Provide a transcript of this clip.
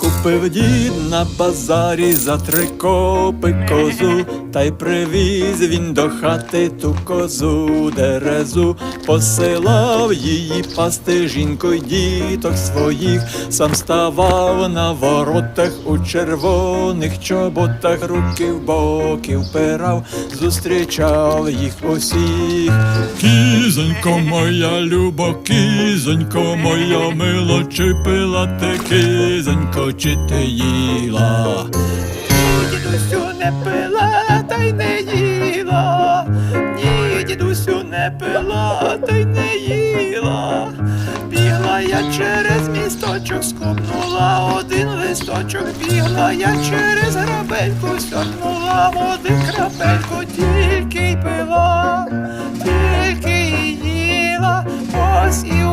Купив дід на базарі за три копи козу, та й привіз він до хати ту козу дерезу, посилав її пасти жінку й діток своїх, сам ставав на воротах у червоних чоботах, руки в боки впирав, зустрічав їх усіх. Кізонько моя любо, кізонько моя мила, чи пила ти кізонько, чи ти їла? не пила, та й не їла. Бігла я через місточок, скупнула один листочок, бігла я через грабельку, сьорнула води крапельку, тільки й пила, тільки й їла, ось і